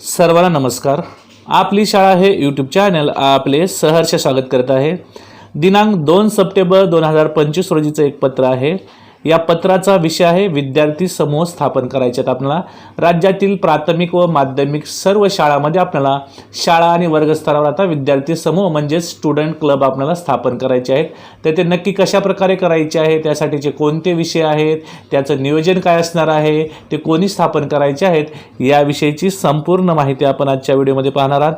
सर्वांना नमस्कार. आपली शाळा हे यूट्यूब चॅनल आपले सहर्ष स्वागत करत आहे. दिनांक दोन सप्टेंबर दोन हजार पंचवीस रोजीचं एक पत्र आहे. या पत्राचा विषय आहे विद्यार्थी समूह स्थापन करायचे आहेत आपल्याला. राज्यातील प्राथमिक व माध्यमिक सर्व शाळामध्ये आपल्याला शाळा आणि वर्गस्तरावर आता विद्यार्थी समूह म्हणजेच स्टुडंट क्लब आपल्याला स्थापन करायचे आहेत. तर ते नक्की कशा प्रकारे करायचे आहे त्यासाठीचे कोणते विषय आहेत त्याचं नियोजन काय असणार आहे ते कोणी स्थापन करायचे आहेत याविषयीची संपूर्ण माहिती आपण आजच्या व्हिडिओमध्ये पाहणार आहात.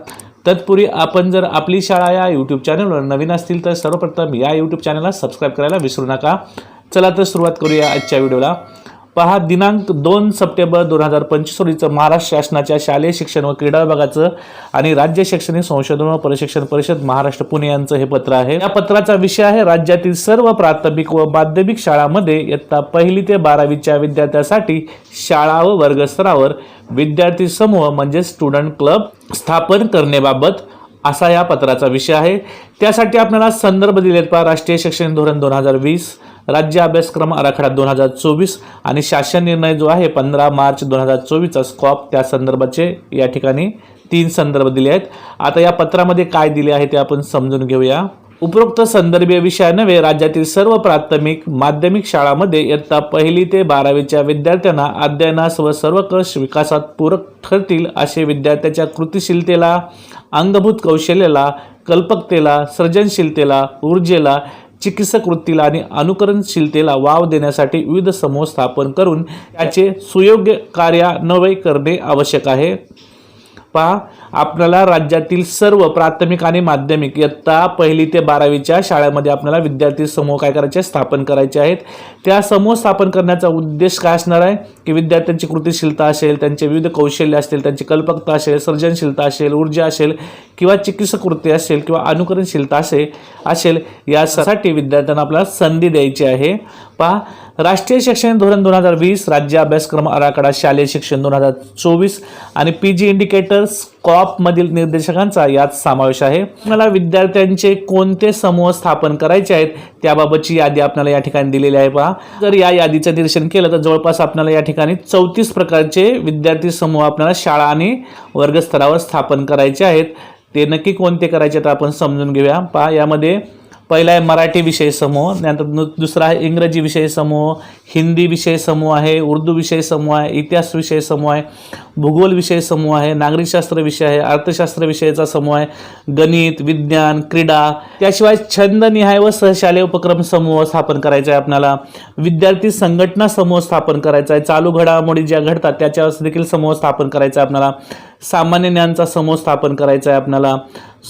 तत्पूर्वी आपण जर आपली शाळा या यूट्यूब चॅनलवर नवीन असतील तर सर्वप्रथम या यूट्यूब चॅनलला सबस्क्राईब करायला विसरू नका. चला तर सुरुवात करूया आजच्या व्हिडिओला. पहा दिनांक दोन सप्टेंबर दोन हजार पंचवीस रोजीचं महाराष्ट्र शासनाच्या शालेय शिक्षण व क्रीडा विभागाचं आणि राज्य शैक्षणिक संशोधन व प्रशिक्षण परिषद महाराष्ट्र पुणे यांचं हे पत्र आहे. या पत्राचा विषय आहे राज्यातील सर्व प्राथमिक व माध्यमिक शाळांमध्ये इयत्ता पहिली ते बारावीच्या विद्यार्थ्यांसाठी शाळा व वर्गस्तरावर विद्यार्थी समूह म्हणजे स्टुडंट क्लब स्थापन करण्याबाबत असा या पत्राचा विषय आहे. त्यासाठी आपल्याला संदर्भ दिलेत पहा राष्ट्रीय शैक्षणिक धोरण दोन हजार वीस राज्य अभ्यासक्रम आराखडा दोन हजार चोवीस आणि शासन निर्णय जो आहे पंधरा मार्च दोन हजार चोवीसचा स्कॉप. त्या संदर्भाचे या ठिकाणी तीन संदर्भ दिले आहेत. आता या पत्रामध्ये काय दिले आहे ते आपण समजून घेऊया. उपरोक्त संदर्भीय विषया नव्हे राज्यातील सर्व प्राथमिक माध्यमिक शाळांमध्ये इयत्ता पहिली ते बारावीच्या विद्यार्थ्यांना अध्ययनास व सर्वकष विकासात पूरक ठरतील असे विद्यार्थ्याच्या कृतिशीलतेला अंगभूत कौशल्याला कल्पकतेला सृजनशीलतेला ऊर्जेला चिकित्सक वृत्तीला आणि अनुकरणशीलतेला वाव देण्यासाठी विविध समूह स्थापन करून त्याचे सुयोग्य कार्यान्वय करणे आवश्यक आहे. पहा आपल्याला राज्यातील सर्व प्राथमिक आणि माध्यमिक इयत्ता पहिली ते बारावीच्या शाळेमध्ये आपल्याला विद्यार्थी समूह काय करायचे स्थापन करायचे आहेत. त्या समूह स्थापन करण्याचा उद्देश काय असणार आहे? की विद्यार्थ्यांची कृतिशीलता असेल त्यांचे विविध कौशल्य असतील त्यांची कल्पकता असेल सर्जनशीलता असेल ऊर्जा असेल किंवा चिकित्सक वृत्ती असेल किंवा अनुकरणशीलता असेल असेल यासाठी विद्यार्थ्यांना आपल्याला संधी द्यायची आहे. पहा राष्ट्रीय शैक्षणिक धोरण दोन हजार वीस राज्य अभ्यासक्रम आराखडा शालेय शिक्षण दोन हजार चोवीस आणि पी जी इंडिकेटर्स कॉपमधील निर्देशकांचा यात समावेश आहे. मला विद्यार्थ्यांचे कोणते समूह स्थापन करायचे आहेत त्याबाबतची यादी आपल्याला या ठिकाणी दिलेली आहे पहा. जर या यादीचं निरीक्षण केलं तर जवळपास आपल्याला या ठिकाणी चौतीस प्रकारचे विद्यार्थी समूह आपल्याला शाळा आणि वर्गस्तरावर स्थापन करायचे आहेत. ते नक्की कोणते करायचे तर आपण समजून घेऊया. पहा यामध्ये पहिला आहे मराठी विषय समूह त्यानंतर दुसरा आहे इंग्रजी विषय समूह हिंदी विषय समूह आहे उर्दू विषय समूह आहे इतिहास विषय समूह आहे भूगोल विषय समूह आहे नागरिकशास्त्र विषय आहे अर्थशास्त्र विषयाचा समूह आहे गणित विज्ञान क्रीडा त्याशिवाय छंदनिहाय व सहशालेय उपक्रम समूह स्थापन करायचा आहे आपल्याला. विद्यार्थी संघटना समूह स्थापन करायचा आहे. चालू घडामोडी ज्या घडतात त्याच्यावर देखील समूह स्थापन करायचा आहे आपल्याला. सामान्य ज्ञानचा समूह स्थापन करायचा आहे आपल्याला.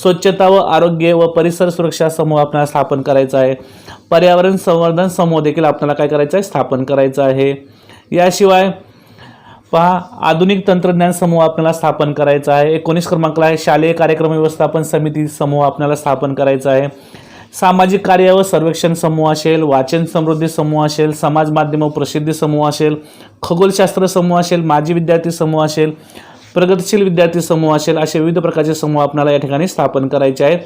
स्वच्छता व आरोग्य व परिसर सुरक्षा समूह आपल्याला स्थापन करायचा आहे. पर्यावरण संवर्धन समूह देखील आपल्याला काय करायचं आहे? स्थापन करायचं आहे. याशिवाय पहा आधुनिक तंत्रज्ञान समूह आपल्याला स्थापन करायचा आहे. एकोणीस क्रमांकला आहे. शालेय कार्यक्रम व्यवस्थापन समिती समूह आपल्याला स्थापन करायचा आहे. सामाजिक कार्य व सर्वेक्षण समूह असेल वाचन समृद्धी समूह असेल समाज माध्यम व प्रसिद्धी समूह असेल खगोलशास्त्र समूह असेल माजी विद्यार्थी समूह असेल प्रगतशील विद्यार्थी समूह असेल असे विविध प्रकारचे समूह आपल्याला या ठिकाणी स्थापन करायचे आहेत.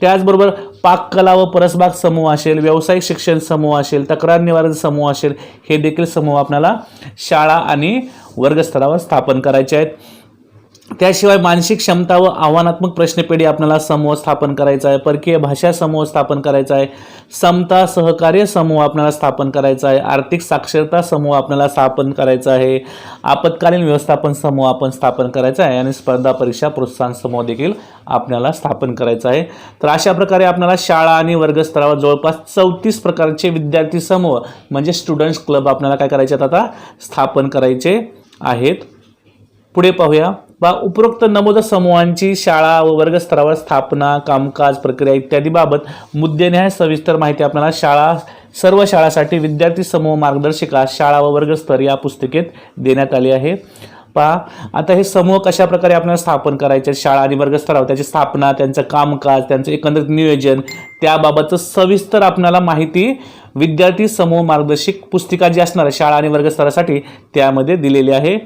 त्याचबरोबर पाककला व परसबाग समूह असेल व्यावसायिक शिक्षण समूह असेल तक्रार निवारण समूह असेल हे देखील समूह आपल्याला शाळा आणि वर्गस्तरावर स्थापन करायचे आहेत. त्याशिवाय मानसिक क्षमता व आव्हानात्मक प्रश्नपेढी आपल्याला समूह स्थापन करायचा आहे. परकीय भाषा समूह स्थापन करायचा आहे. समता सहकार्य समूह आपल्याला स्थापन करायचा आहे. आर्थिक साक्षरता समूह आपल्याला स्थापन करायचा आहे. आपत्कालीन व्यवस्थापन समूह आपण स्थापन करायचा आहे. आणि स्पर्धा परीक्षा प्रोत्साहन समूह देखील आपल्याला स्थापन करायचा आहे. तर अशा प्रकारे आपल्याला शाळा आणि वर्गस्तरावर जवळपास चौतीस प्रकारचे विद्यार्थी समूह म्हणजे स्टुडंट्स क्लब आपल्याला काय करायचे आहेत आता? स्थापन करायचे आहेत. पुढे पाहूया. बा उपरोक्त नमूद समूहांची शाळा व वर्गस्तरावर स्थापना कामकाज प्रक्रिया इत्यादी बाबत मुद्देनिहाय सविस्तर माहिती आपल्याला शाळा सर्व शाळांसाठी विद्यार्थी समूह मार्गदर्शिका शाळा व वर्गस्तर या पुस्तिकेत देण्यात आली आहे. पहा आता हे समूह कशा प्रकारे आपल्याला स्थापन करायचे? शाळा आणि वर्गस्तरावर त्याची स्थापना त्यांचं कामकाज त्यांचं एकंदरीत नियोजन त्याबाबतचं सविस्तर आपल्याला माहिती विद्यार्थी समूह मार्गदर्शक पुस्तिका जी असणार आहे शाळा आणि वर्गस्तरासाठी त्यामध्ये दिलेली आहे.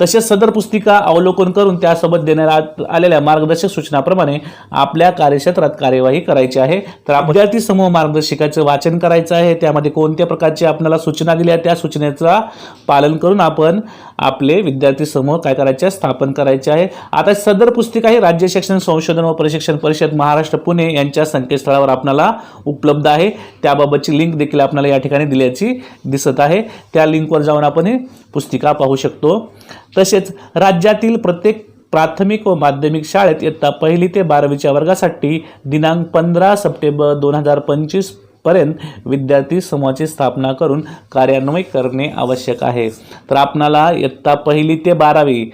तसेच सदर पुस्तिका अवलोकन करून त्यासोबत देण्यात आलेल्या मार्गदर्शक सूचनाप्रमाणे आपल्या कार्यक्षेत्रात कार्यवाही करायची आहे. तर विद्यार्थी समूह मार्गदर्शिकाचं वाचन करायचं आहे. त्यामध्ये कोणत्या प्रकारची आपल्याला सूचना दिल्या त्या सूचनेचा पालन करून आपण आपले विद्यार्थी समूह काय करायचे आहे? स्थापन करायचे आहे. आता सदर पुस्तिका ही राज्य शिक्षण संशोधन व प्रशिक्षण परिषद महाराष्ट्र पुणे यांच्या संकेतस्थळावर आपल्याला उपलब्ध आहे. त्याबाबतची लिंक देखील आपल्याला या ठिकाणी दिल्याची दिसत आहे. त्या लिंकवर जाऊन आपण ही पुस्तिका पाहू शकतो. तसेच राज्यातील प्रत्येक प्राथमिक व माध्यमिक शाळेत इयत्ता पहिली ते बारावीच्या वर्गासाठी दिनांक पंधरा सप्टेंबर दोन हजार पंचवीसपर्यंत विद्यार्थी समूहाची स्थापना करून कार्यान्वयन करणे आवश्यक आहे. तर आपणाला इयत्ता पहिली ते बारावी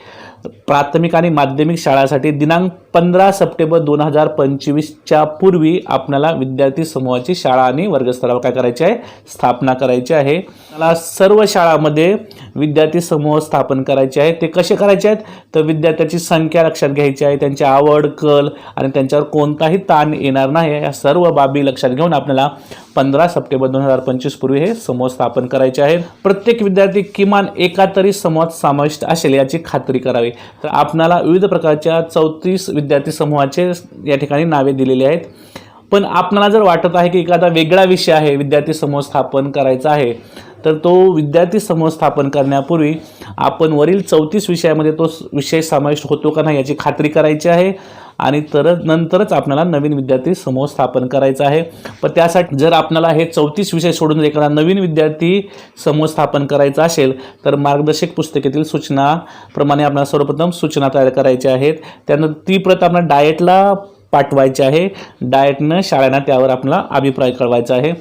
प्राथमिक आणि माध्यमिक शाळासाठी दिनांक पंधरा सप्टेंबर दोन हजार पंचवीसच्या पूर्वी आपल्याला विद्यार्थी समूहाची शाळा आणि वर्गस्तरावर काय करायची आहे? स्थापना करायची आहे. मला सर्व शाळांमध्ये विद्यार्थी समूह स्थापन करायचे आहे ते कसे करायचे आहेत? तर विद्यार्थ्याची संख्या लक्षात घ्यायची आहे. त्यांची आवड कल आणि त्यांच्यावर कोणताही ताण येणार नाही. या सर्व बाबी लक्षात घेऊन आपल्याला पंधरा सप्टेंबर दोन हजार पंचवीस पूर्वी हे समूह स्थापन करायचे आहेत. प्रत्येक विद्यार्थी किमान एका तरी समूहात समाविष्ट असेल याची खात्री करावी. तर आपणाला विविध प्रकारच्या चौतीस विद्यार्थी समूहाचे या ठिकाणी नावे दिलेली आहेत. पण आपणाला जर वाटत आहे की एखादा वेगळा विषय आहे विद्यार्थी समूह स्थापन करायचा आहे तर तो विद्यार्थी समूह स्थापन करण्यापूर्वी आपण वरील चौतीस विषयामध्ये तो विषय समाविष्ट होतो का नाही याची खात्री करायची आहे. आणि तर नंतरच आपल्याला नवीन विद्यार्थी समूह स्थापन करायचा आहे. पण त्यासाठी जर आपल्याला हे चौतीस विषय सोडून एखादा नवीन विद्यार्थी समूह स्थापन करायचा असेल तर मार्गदर्शक पुस्तकेतील सूचनाप्रमाणे आपल्याला सर्वप्रथम सूचना तयार करायच्या आहेत. त्यानंतर ती प्रत आपल्याला डाएटला पाठवायची आहे. डाएटनं शाळांना त्यावर आपला अभिप्राय कळवायचा आहे.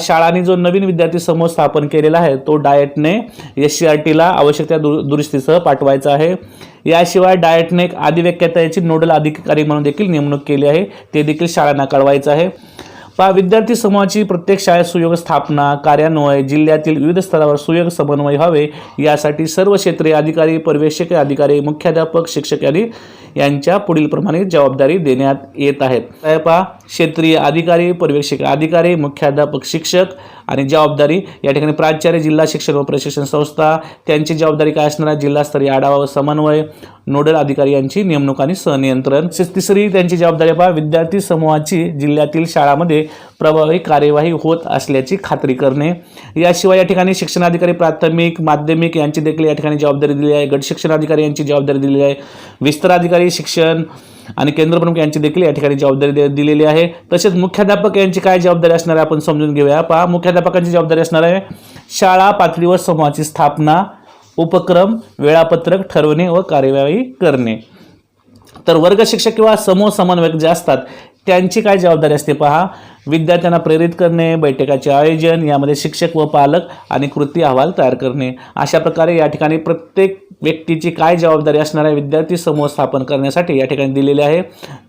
शाळांनी जो नवीन विद्यार्थी समूह स्थापन केलेला आहे तो डाएटने एस सी आर टीला आवश्यक त्या दुर दुरुस्तीसह पाठवायचा आहे. याशिवाय डाएटने एक अधिव्याख्याताची नोडल अधिकारी म्हणून देखील नेमणूक केली आहे. ते देखील शाळांना कळवायचं आहे. पहा विद्यार्थी समूहाची प्रत्येक शाळेत सुयोग स्थापना कार्यान्वय जिल्ह्यातील विविध स्तरावर सुयोग समन्वय व्हावे यासाठी सर्व क्षेत्रीय अधिकारी पर्यवेक्षक अधिकारी मुख्याध्यापक शिक्षक यांनी यांच्या पुढील प्रमाणे जबाबदारी देण्यात येत आहेत. पहा क्षेत्रीय अधिकारी पर्यवेक्षक अधिकारी मुख्याध्यापक शिक्षक आणि जबाबदारी या ठिकाणी प्राचार्य जिल्हा शिक्षण व प्रशिक्षण संस्था त्यांची जबाबदारी काय असणार आहे? जिल्हास्तरीय आढावा व समन्वय नोडल अधिकारी यांची नेमणूक आणि सहनियंत्रण तिसरी त्यांची जबाबदारी पहा. विद्यार्थी समूहाची जिल्ह्यातील शाळामध्ये प्रभावी कार्यवाही होत असल्याची खात्री करणे. याशिवाय या ठिकाणी शिक्षणाधिकारी प्राथमिक माध्यमिक यांची देखील या ठिकाणी जबाबदारी दिली आहे. गट शिक्षण अधिकारी यांची जबाबदारी दिलेली आहे. विस्तार अधिकारी शिक्षण आणि केंद्रप्रमुख यांची देखील या ठिकाणी जबाबदारी दिलेली आहे. तसेच मुख्याध्यापक यांची काय जबाबदारी असणार आहे आपण समजून घेऊया. पहा मुख्याध्यापकांची जबाबदारी असणार आहे शाळा पातळीवर समूहाची स्थापना उपक्रम वेळापत्रक ठरवणे व कार्यवाही करणे. तर वर्ग शिक्षक किंवा समूह समन्वयक जे असतात त्यांची काय जबाबदारी असते पहा? विद्यार्थ्यांना प्रेरित करणे बैठकाचे आयोजन यामध्ये शिक्षक व पालक आणि कृती अहवाल तयार करणे. अशा प्रकारे या ठिकाणी प्रत्येक व्यक्तीची काय जबाबदारी असणाऱ्या विद्यार्थी समूह स्थापन करण्यासाठी या ठिकाणी दिलेले आहे.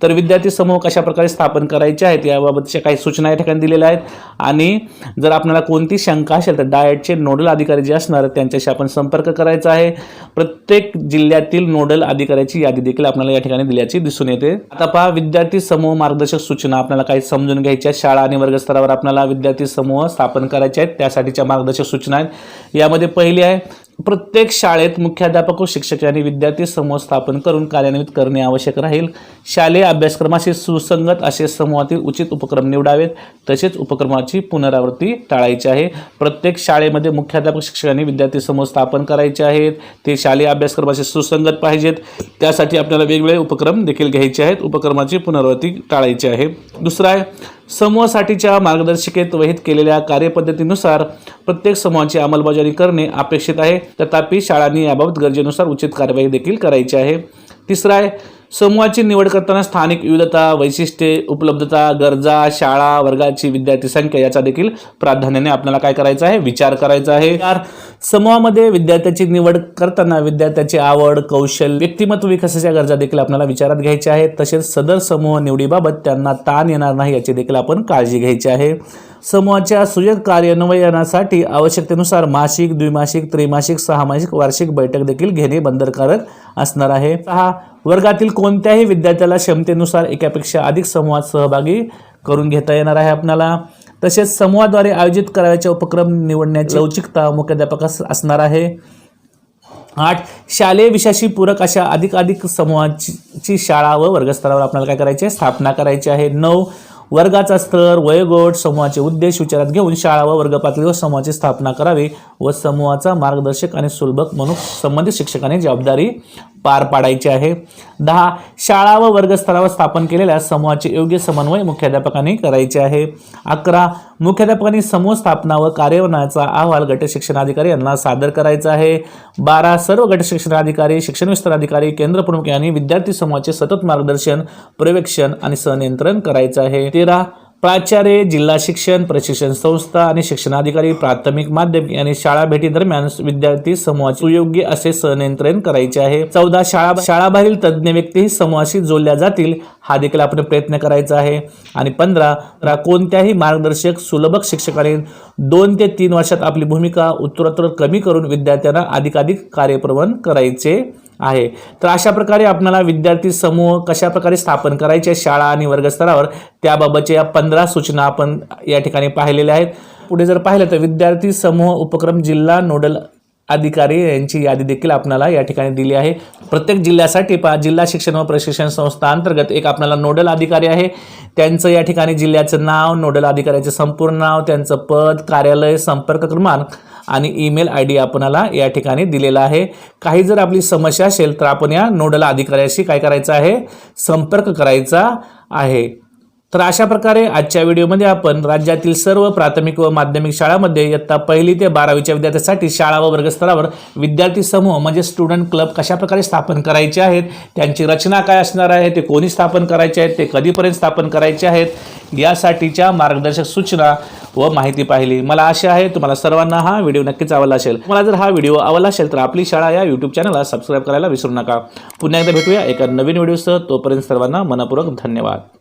तर विद्यार्थी समूह कशा प्रकारे स्थापन करायचे आहेत याबाबतच्या काही सूचना या ठिकाणी दिलेल्या आहेत. आणि जर आपल्याला कोणती शंका असेल तर डाएटचे नोडल अधिकारी जे असणार आहेत, त्यांच्याशी आपण संपर्क करायचा आहे. प्रत्येक जिल्ह्यातील नोडल अधिकाऱ्याची यादी देखील आपल्याला या ठिकाणी दिल्याची दिसून येते. आता पहा विद्यार्थी समूह मार्गदर्शक सूचना आपल्याला काही समजून घ्यायच्या शाळा आणि वर्गस्तरावर आपल्याला विद्यार्थी समूह स्थापन करायचे आहेत. त्यासाठीच्या मार्गदर्शक सूचना आहेत. यामध्ये पहिली आहे प्रत्येक शाळेत मुख्याध्यापक व शिक्षक यांनी विद्यार्थी समूह स्थापन करून कार्यान्वित करणे आवश्यक राहील. शालेय अभ्यासक्रमाशी सुसंगत असे समूहातील उचित उपक्रम निवडावेत. तसेच उपक्रमाची पुनरावृत्ती टाळायची आहे. प्रत्येक शाळेमध्ये मुख्याध्यापक शिक्षकांनी विद्यार्थी समूह स्थापन करायचे आहेत. ते शालेय अभ्यासक्रमाशी सुसंगत पाहिजेत. त्यासाठी आपल्याला वेगवेगळे उपक्रम देखील घ्यायचे आहेत. उपक्रमाची पुनरावृत्ती टाळायची आहे. दुसरा आहे समूहासाठीच्या मार्गदर्शिकेत वहित केलेल्या कार्यपद्धतीनुसार प्रत्येक समूहाची अंमलबजावणी करणे अपेक्षित आहे. तथापि शाळांनी याबाबत गरजेनुसार उचित कार्यवाही देखील करायची आहे. तिसरा आहे समूहाची निवड करताना स्थानिक विविधता वैशिष्ट्ये उपलब्धता गरजा शाळा वर्गाची विद्यार्थी संख्या याचा देखील प्राधान्याने आपल्याला काय करायचं आहे? विचार करायचा आहे. चार समूहामध्ये विद्यार्थ्याची निवड करताना विद्यार्थ्याची आवड कौशल्य व्यक्तिमत्व विकासाच्या गरजा देखील आपल्याला विचारात घ्यायच्या आहेत. तसेच सदर समूह निवडीबाबत त्यांना ताण येणार नाही याची देखील आपण काळजी घ्यायची आहे. समूहाच्या सुयोग कार्यान्वयनासाठी आवश्यकतेनुसार मासिक द्विमासिक त्रैमासिक सहामासिक वार्षिक बैठक देखील घेणे बंधनकारक असणार आहे. सहा वर्गातील कोणत्याही विद्यार्थ्याला क्षमतेनुसार एकापेक्षा अधिक समूहात सहभागी करून घेता येणार आहे आपल्याला तसेच समूहाद्वारे आयोजित करायचे उपक्रम निवडण्याची लवचिकता मुख्याध्यापकास असणार आहे. आठ शालेय विषयाशी पूरक अशा अधिकाधिक समूहाची शाळा व वर्गस्तरावर आपल्याला काय करायची? आहे स्थापना करायची आहे. नऊ वर्गाचा स्तर वयोगट समूहाचे उद्देश विचारात घेऊन शाळा व वर्ग पातळीवर समूहाची स्थापना करावी व समूहाचा मार्गदर्शक आणि सुलभक म्हणून संबंधित शिक्षकाने जबाबदारी पार पाडायची आहे. दहा शाळा व वर्गस्तरावर स्थापन केलेल्या समूहाचे योग्य समन्वय मुख्याध्यापकांनी करायचे आहे. अकरा मुख्याध्यापकांनी समूह स्थापना व कार्यान्वयनाचा अहवाल गट शिक्षणाधिकारी यांना सादर करायचा आहे. बारा सर्व गट शिक्षणाधिकारी शिक्षण विस्तार अधिकारी केंद्र प्रमुख यांनी विद्यार्थी समूहाचे सतत मार्गदर्शन पर्यवेक्षण आणि सहनियंत्रण करायचं आहे. तेरा प्राचार्य जिल्हा शिक्षण प्रशिक्षण संस्था आणि शिक्षणाधिकारी प्राथमिक माध्यमिक आणि शाळा भेटीदरम्यान विद्यार्थी समूहाचे सुयोग्य असे सहनियंत्रण करायचे आहे. चौदा शाळा शाळाबाहेरील तज्ज्ञ व्यक्तीही समूहाशी जोडल्या जातील हा देखील आपण प्रयत्न करायचा आहे. आणि पंधरा कोणत्याही मार्गदर्शक सुलभक शिक्षकाने दोन ते तीन वर्षात आपली भूमिका उत्तरोत्तर कमी करून विद्यार्थ्यांना अधिकाधिक कार्यप्रवण करायचे आहे. तर अशा प्रकारे आपल्याला विद्यार्थी समूह कशा प्रकारे स्थापन करायचे शाळा आणि वर्गस्तरावर त्याबाबतच्या या पंधरा सूचना आपण या ठिकाणी पाहिलेल्या आहेत. पुढे जर पाहिलं तर विद्यार्थी समूह उपक्रम जिल्हा नोडल अधिकारी यांची यादी देखील आपल्याला या ठिकाणी दिली आहे. प्रत्येक जिल्ह्यासाठी पा जिल्हा शिक्षण व प्रशिक्षण संस्था अंतर्गत एक आपल्याला नोडल अधिकारी आहे. त्यांचं या ठिकाणी जिल्ह्याचं नाव नोडल अधिकाऱ्याचे संपूर्ण नाव त्यांचं पद कार्यालय संपर्क क्रमांक आणि ईमेल आय डी आपणाला या ठिकाणी दिलेला आहे. काही जर आपली समस्या असेल तर आपण या नोडल अधिकाऱ्याशी काय करायचं आहे? संपर्क करायचा आहे. तर अशा प्रकारे आजच्या व्हिडिओमध्ये आपण राज्यातील सर्व प्राथमिक व माध्यमिक शाळांमध्ये इयत्ता पहिली ते बारावीच्या विद्यार्थ्यांसाठी शाळा व वर्गस्तरावर विद्यार्थी समूह म्हणजे स्टुडंट क्लब कशा प्रकारे स्थापन करायचे आहेत? त्यांची रचना काय असणार आहे? ते कोणी स्थापन करायचे आहेत? ते कधीपर्यंत स्थापन करायचे आहेत? यासाठीच्या मार्गदर्शक सूचना व माहिती पाहिली. मला आशा आहे तुम्हाला सर्वांना हा व्हिडिओ नक्कीच आवडला असेल. मला जर हा व्हिडिओ आवडला असेल तर आपली शाळा या यूट्यूब चॅनलला सबस्क्राईब करायला विसरू नका. पुन्हा एकदा भेटूया एका नवीन व्हिडिओसह. तोपर्यंत सर्वांना मनपूर्वक धन्यवाद.